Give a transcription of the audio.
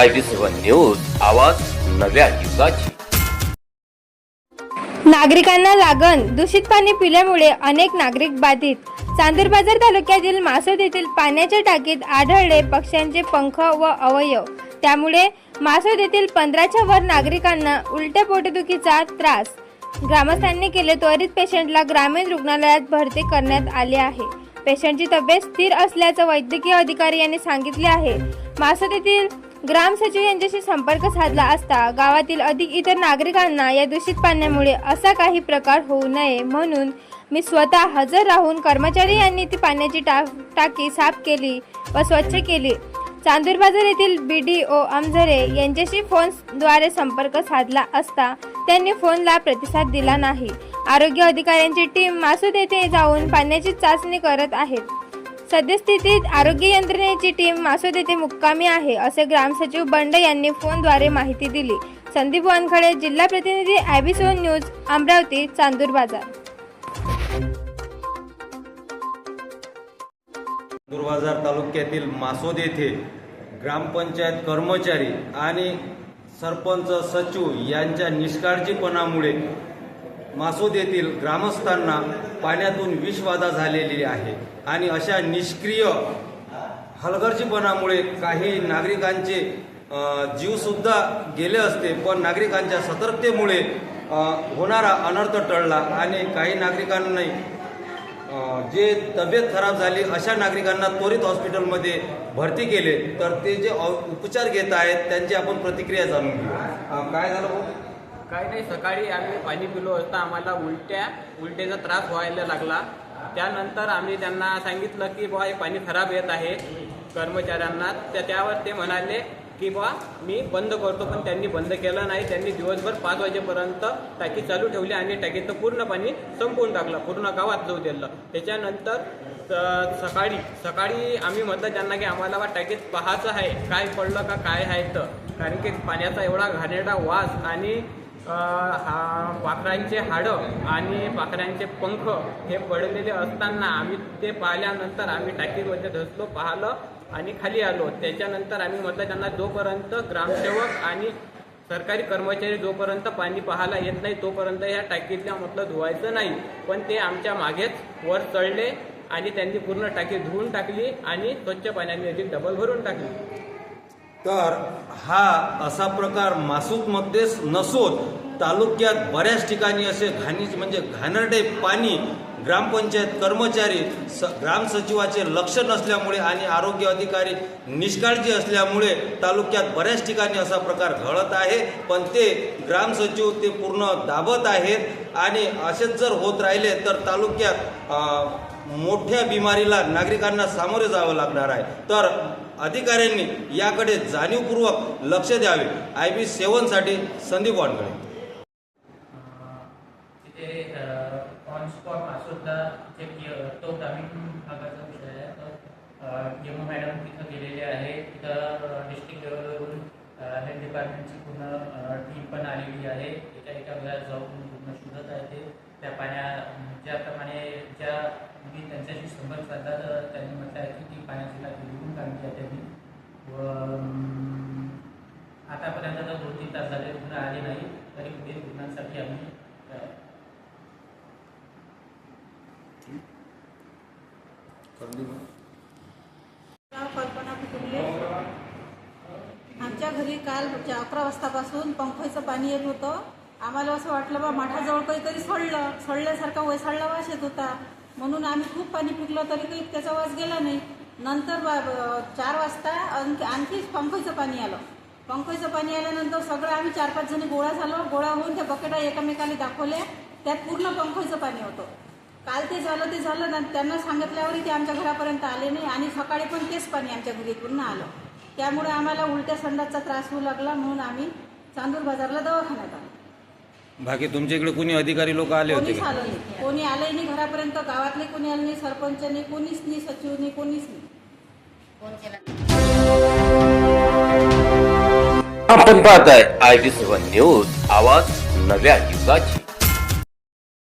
I B seven news आवाज नव्या युगाची. नागरिकांना लागण दूषित पाणी पिल्यामुळे अनेक नागरिक बाधित. चांदूर बाजार तालुक्यातील मासोद येथील पाण्याच्या टाकीत आढळले पक्ष्यांचे पंख व अवयव. त्यामुळे मासोद येथील पंधराच्या वर नागरिकांना उलट्या पोटदुखीचा त्रास. ग्रामस्थांनी केले त्वरित पेशंटला ग्रामीण रुग्णालयात भरती करण्यात आले आहे. पेशंटची तब्येत स्थिर असल्याचं वैद्यकीय अधिकारी यांनी सांगितले आहे. मासद येथील ग्राम सचिव यांच्याशी संपर्क साधला असता गावातील अधिक इतर नागरिकांना या दूषित पाण्यामुळे असा काही प्रकार होऊ नये म्हणून मी स्वतः हजर राहून कर्मचारी यांनी ती पाण्याची टा टाकी साफ केली व स्वच्छ केली. चांदूर बाजार येथील बी डी ओ अमझरे यांच्याशी फोनद्वारे संपर्क साधला असता त्यांनी फोनला प्रतिसाद दिला नाही. आरोग्य अधिकाऱ्यांची टीम मासूद येथे जाऊन पाण्याची चाचणी करत आहेत सद्यस्थितीत आरोग्य यंत्रणेची टीम मासूद येथे मुक्कामी आहे असे ग्रामसचिव बंड यांनी फोनद्वारे माहिती दिली. संदीप वानखडे जिल्हा प्रतिनिधी ॲबिसोन न्यूज अमरावती चांदूर बाजार. दुर्वाजार तालुक्यातील मासोद येथे ग्रामपंचायत कर्मचारी आणि सरपंच सचिव यांच्या निष्काळजीपणामुळे मासोद येथील ग्रामस्थांना पाण्यातून विषबाधा झालेली आहे आणि अशा निष्क्रिय हलगर्जीपणामुळे काही नागरिकांचे जीवसुद्धा गेले असते पण नागरिकांच्या सतर्कतेमुळे होणारा अनर्थ टळला आणि काही नागरिकांनी जे तब्येत खराब झाली अशा नागरिकांना त्वरित हॉस्पिटलमध्ये भरती केले तर ते जे औ- उपचार घेत आहेत त्यांची आपण प्रतिक्रिया जाणून घेऊ काय झालं भाऊ? काही नाही सकाळी आम्ही पाणी पिलो असता आम्हाला उलट्या उलट्याचा त्रास व्हायला लागला. त्यानंतर आम्ही त्यांना सांगितलं की बुवा हे पाणी खराब येत आहे कर्मचाऱ्यांना. त्या त्यावर ते म्हणाले की बुवा मी बंद करतो पण त्यांनी बंद केलं नाही. त्यांनी दिवसभर पाच वाजेपर्यंत टाकी चालू ठेवली आणि टाकीचं पूर्ण पाणी संपवून टाकलं पूर्ण गावात जाऊ दिलं. त्याच्यानंतर स- सकाळी सकाळी आम्ही म्हटलं त्यांना की आम्हाला बा टाकीत पाहायचं आहे. काय पडलं का काय आहे तर? कारण की पाण्याचा एवढा घाणेरडा वास आणि हा पाखरांचे हाडं आणि पाखरांचे पंख हे पडलेले असताना आम्ही ते पाहिल्यानंतर आम्ही टाकीमध्ये धसलो पाहिलं आणि खाली आलो. त्याच्यानंतर आम्ही म्हटलं त्यांना जोपर्यंत ग्रामसेवक आणि सरकारी कर्मचारी जोपर्यंत पाणी पाहायला येत नाही तोपर्यंत ह्या टाकीतल्या म्हटलं धुवायचं नाही. पण ते आमच्या मागेच वर चढले आणि त्यांनी पूर्ण टाकी धुवून टाकली आणि स्वच्छ पाण्याने अधिक डबल भरून टाकली. तर हा असा प्रकार मासूदमध्येच नसून तालुक्यात बऱ्याच ठिकाणी असे घाणीच म्हणजे घाणरडे पाणी ग्रामपंचायत कर्मचारी स ग्रामसचिवाचे लक्ष नसल्यामुळे आणि आरोग्य अधिकारी निष्काळजी असल्यामुळे तालुक्यात बऱ्याच ठिकाणी असा प्रकार घडत आहे. पण ते ग्रामसचिव ते पूर्ण दाबत आहेत आणि असेच जर होत राहिले तर तालुक्यात मोठ्या बिमारीला नागरिकांना सामोरे जावं लागणार आहे. तर अधिकाऱ्यांनी याकडे जाणीवपूर्वक लक्ष द्यावे. आय बी सेवनसाठी संदीप वानकडे सुद्धा ऑन तो ग्रामीण भागाचा विषय आहे. तर यमू मॅडम तिथं गेलेले आहे. तिथं डिस्ट्रिक्ट लेवलवरून हेल्थ डिपार्टमेंटची पूर्ण टीम पण आलेली आहे. एका एका वेळात जाऊन पूर्ण शोधत आहे ते. त्या पाण्या ज्याप्रमाणे ज्या मी म्हणजे त्यांच्याशी संपर्क साधला तर त्यांनी म्हटलं आहे की ती पाण्याची टाकी लिहून काढली आहे त्यांनी. व आतापर्यंत तर दोन तीन तास झाले रुग्ण आले नाही. तरी पुढील रुग्णांसाठी आम्ही कल्पना कुटुंबे आमच्या घरी काल म्हणजे अकरा वाजतापासून पंखाचं पाणी येत होतं. आम्हाला असं वाटलं बा माठाजवळ काहीतरी सोडलं. सोडल्यासारखा वैसाळला वास येत होता. म्हणून आम्ही खूप पाणी पिकलो तरी काही त्याचा वास गेला नाही. नंतर बा चार वाजता आणखी आणखी पंखाचं पाणी आलं. पंखाचं पाणी आल्यानंतर सगळं आम्ही चार पाच जणी गोळा झालो. गोळा होऊन त्या बकेटा एकामेकाला दाखवल्या. त्यात पूर्ण पंखाचं पाणी होतं. काल ते झालं ते झालं ना त्यांना सांगितल्यावरही ते आमच्या घरापर्यंत आले नाही आणि सकाळी पण तेच पाणी आमच्या घरी पूर्ण आलं. त्यामुळे आम्हाला उलट्या संडासचा त्रास होऊ लागला म्हणून आम्ही चांदूर बाजारला दवाखान्यात आलो. बाकी तुमच्या इकडे कोणी अधिकारी लोक आले होते कोणीच आलं नाही. कोणी आलंही नाही घरापर्यंत गावातले कोणी आले नाही सरपंच नाही कोणीच नाही सचिव नाही कोणीच नाही. आपण पाहताय आय टी सेव्हन न्यूज आवाज नव्या युगाची.